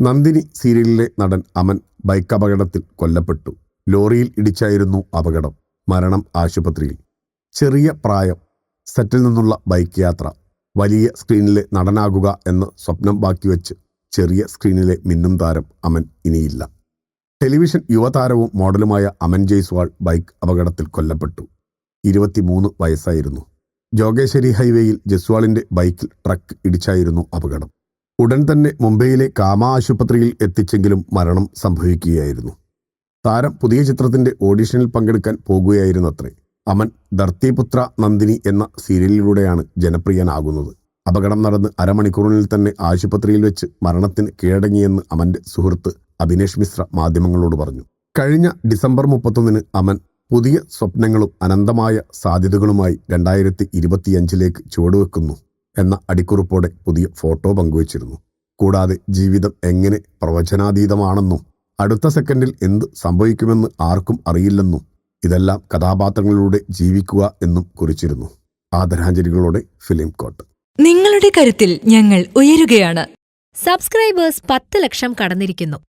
നന്ദിനി സീരിയലിലെ നടൻ അമൻ ബൈക്ക് അപകടത്തിൽ കൊല്ലപ്പെട്ടു. ലോറിയിൽ ഇടിച്ചായിരുന്നു അപകടം. മരണം ആശുപത്രിയിൽ. ചെറിയ പ്രായം. സെറ്റിൽ നിന്നുള്ള ബൈക്ക് യാത്ര. വലിയ സ്ക്രീനിലെ നടനാകുക എന്ന സ്വപ്നം ബാക്കി വെച്ച് ചെറിയ സ്ക്രീനിലെ മിന്നും താരം അമൻ ഇനിയില്ല. ടെലിവിഷൻ യുവതാരവും മോഡലുമായ അമൻ ജയ്സ്വാൾ ബൈക്ക് അപകടത്തിൽ കൊല്ലപ്പെട്ടു. ഇരുപത്തിമൂന്ന് വയസ്സായിരുന്നു. ജോഗേശ്വരി ഹൈവേയിൽ ജസ്വാളിന്റെ ബൈക്കിൽ ട്രക്ക് ഇടിച്ചായിരുന്നു അപകടം. ഉടൻ തന്നെ മുംബൈയിലെ കാമ ആശുപത്രിയിൽ എത്തിച്ചെങ്കിലും മരണം സംഭവിക്കുകയായിരുന്നു. താരം പുതിയ ചിത്രത്തിന്റെ ഓഡിഷനിൽ പങ്കെടുക്കാൻ പോകുകയായിരുന്നത്രേ. അമൻ ധർത്തിപുത്ര നന്ദിനി എന്ന സീരിയലിലൂടെയാണ് ജനപ്രിയനാകുന്നത്. അപകടം നടന്ന് അരമണിക്കൂറിൽ തന്നെ ആശുപത്രിയിൽ വെച്ച് മരണത്തിന് കീഴടങ്ങിയെന്ന് അമന്റെ സുഹൃത്ത് അഭിനേഷ് മിശ്ര മാധ്യമങ്ങളോട് പറഞ്ഞു. കഴിഞ്ഞ ഡിസംബർ മുപ്പത്തൊന്നിന് അമൻ പുതിയ സ്വപ്നങ്ങളും അനന്തമായ സാധ്യതകളുമായി രണ്ടായിരത്തി ഇരുപത്തിയഞ്ചിലേക്ക് ചുവടുവെക്കുന്നു എന്ന അടിക്കുറിപ്പോടെ പുതിയ ഫോട്ടോ പങ്കുവച്ചിരുന്നു. കൂടാതെ ജീവിതം എങ്ങനെ പ്രവചനാതീതമാണെന്നും അടുത്ത സെക്കൻഡിൽ എന്ത് സംഭവിക്കുമെന്ന് ആർക്കും അറിയില്ലെന്നും ഇതെല്ലാം കഥാപാത്രങ്ങളിലൂടെ ജീവിക്കുക എന്നും കുറിച്ചിരുന്നു. ആദരാഞ്ജലികളോടെ ഫിലിം കോട്ട്. നിങ്ങളുടെ കരുത്തിൽ ഞങ്ങൾ ഉയരുകയാണ്. സബ്സ്ക്രൈബേഴ്സ് പത്ത് ലക്ഷം കടന്നിരിക്കുന്നു.